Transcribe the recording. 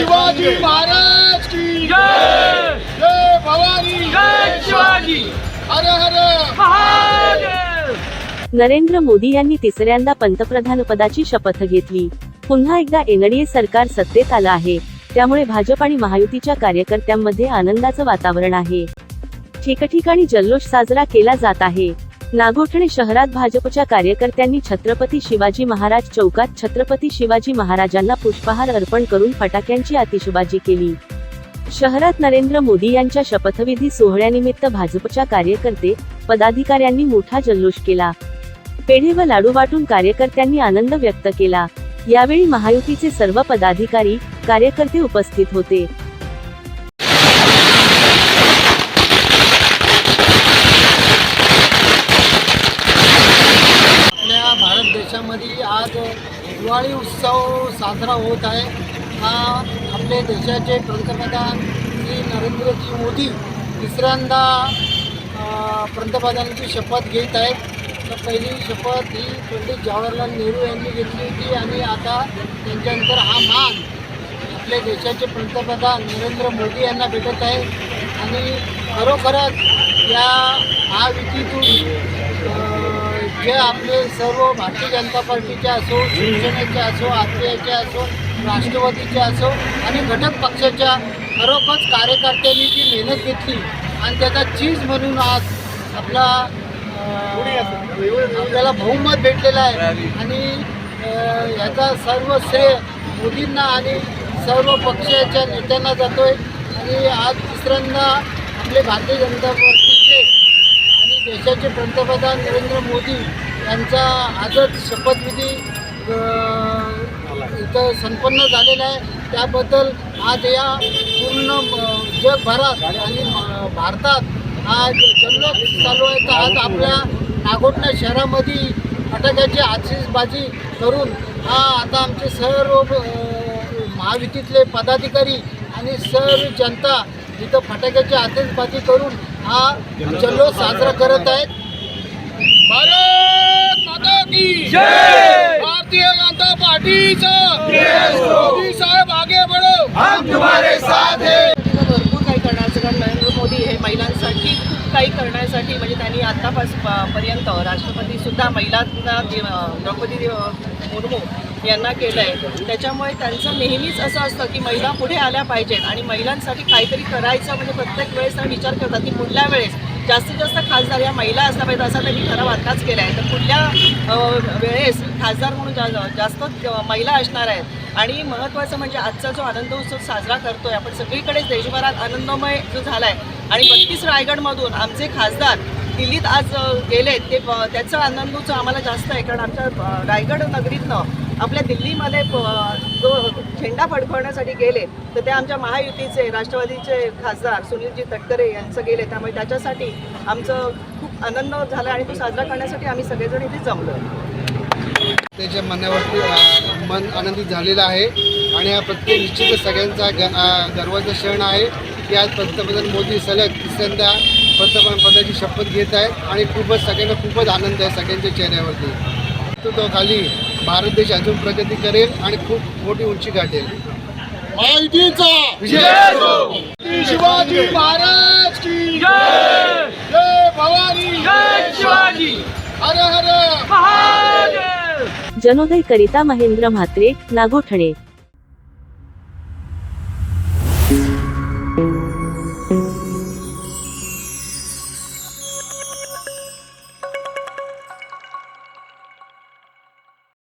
शिवाजी महाराज की जय. जय. भवानी. जय शिवाजी. हर हर. महादेव. नरेंद्र मोदी यांनी तिसऱ्यांदा पंतप्रधानपदाची शपथ घेतली. पुन्हा एकदा एनडीए सरकार सत्तेत आलं आहे. त्यामुळे भाजप आणि महायुतीच्या कार्यकर्त्यांमध्ये आनंदाचं वातावरण आहे. ठिकठिकाणी जल्लोष साजरा केला जात आहे. नागोठणे शहरात भाजपच्या कार्यकर्त्यांनी छत्रपती शिवाजी महाराज चौकात छत्रपती शिवाजी महाराजांना पुष्पहार अर्पण करून फटाक्यांची आतिषबाजी केली. शहरात नरेंद्र मोदी यांच्या शपथविधी सोहळ्यानिमित्त भाजपच्या कार्यकर्ते पदाधिकाऱ्यांनी मोठा जल्लोष केला. पेढे व लाडू वाटून कार्यकर्त्यांनी आनंद व्यक्त केला. यावेळी महायुतीचे सर्व पदाधिकारी कार्यकर्ते उपस्थित होते आपल्या भारत देशामध्ये आज दिवाळी उत्सव साजरा होत आहे. हा आपले देशाचे पंतप्रधान श्री नरेंद्रजी मोदी तिसऱ्यांदा पंतप्रधानांची शपथ घेत आहेत. तर पहिली शपथ ही पंडित जवाहरलाल नेहरू यांनी घेतली होती आणि आता त्यांच्यानंतर हा मान आपल्या देशाचे पंतप्रधान नरेंद्र मोदी यांना भेटत आहे. आणि खरोखरच या महायुतीतून जे आपले सर्व भारतीय जनता पार्टीचे असो शिवसेनेचे असो आरपीआयचे असो राष्ट्रवादीचे असो आणि घटक पक्षाच्या खरोखरच कार्यकर्त्यांनी जी मेहनत घेतली आणि त्याचा चीज म्हणून आज आपला आपल्याला बहुमत भेटलेलं आहे. आणि याचा सर्व श्रेय मोदींना आणि सर्व पक्षाच्या नेत्यांना जातोय. आणि आज तिसऱ्यांदा आपले भारतीय जनता देशाचे पंतप्रधान नरेंद्र मोदी यांचा आजच शपथविधी इथं संपन्न झालेला आहे. त्याबद्दल आज या पूर्ण जगभरात आणि भारतात आज जल्लोष चालू आहे. तर आज आपल्या नागोटणा शहरामध्ये फटाक्याची आशिषबाजी करून हा आता आमचे सर्व अ, महायुतीतले पदाधिकारी आणि सर्व जनता इथं फटाक्याची आतिषबाजी करून हा जल्लोष साजरा करत आहेत. भारत माता की जय! भारतीय जनता पार्टीचा मोदी साहेब आगे बढ़ो. हम तुम्हारे साथ हैं। भरपूर काही करण्याचं कारण नरेंद्र मोदी हे महिलांसाठी काही करण्यासाठी म्हणजे त्यांनी आत्तापास पर्यंत राष्ट्रपतीसुद्धा महिलांना दि- द्रौपदी मुर्मू यांना केलं आहे त्याच्यामुळे त्यांचं नेहमीच असं असतं की महिला पुढे आल्या पाहिजेत आणि महिलांसाठी काहीतरी करायचं म्हणजे प्रत्येक वेळेस विचार करतात की पुढल्या वेळेस जास्तीत जास्त खासदार या महिला असल्या पाहिजे असा त्यांनी ठराव आत्ताच केला आहे. तर पुढल्या वेळेस खासदार म्हणून जा जास्त महिला असणार आहेत. आणि महत्त्वाचं म्हणजे आजचा जो आनंद उत्सव साजरा करतो आहे आपण सगळीकडेच देशभरात आनंदमय जो झाला आहे आणि बत्तीस रायगडमधून आमचे खासदार दिल्लीत आज गेले गेलेत. ते त्याचा आनंदोत्सव आम्हाला जास्त आहे कारण आमच्या रायगड नगरीतनं आपल्या दिल्लीमध्ये प- जो झेंडा फडकवण्यासाठी गेले तर ते आमच्या महायुतीचे राष्ट्रवादीचे खासदार सुनीलजी तटकरे यांचं गेले. त्यामुळे त्याच्यासाठी आमचं खूप आनंद झाला आणि तो साजरा करण्यासाठी आम्ही सगळेजण इथे जमलो त्याच्या मनावरती मन आनंदित झालेलं आहे आणि हा प्रत्येक निश्चितच सगळ्यांचा ग गर्वाचा क्षण आहे. की आज पंतप्रधान मोदी सलग तिसऱ्यांदा पंतप्रधान पदाची शपथ घेत आहेत आणि खूपच सगळ्यांना खूपच आनंद आहे सगळ्यांच्या चेहऱ्यावरती. तो तो खाली भारत देश अजून प्रगती करेल आणि खूप मोठी उंची गाठेल. विजय! शिवाजी! महाराज की जय! जय भवानी! जय शिवाजी! हर हर! महादेव! जनोदय करिता महेंद्र म्हात्रे नागोठणे.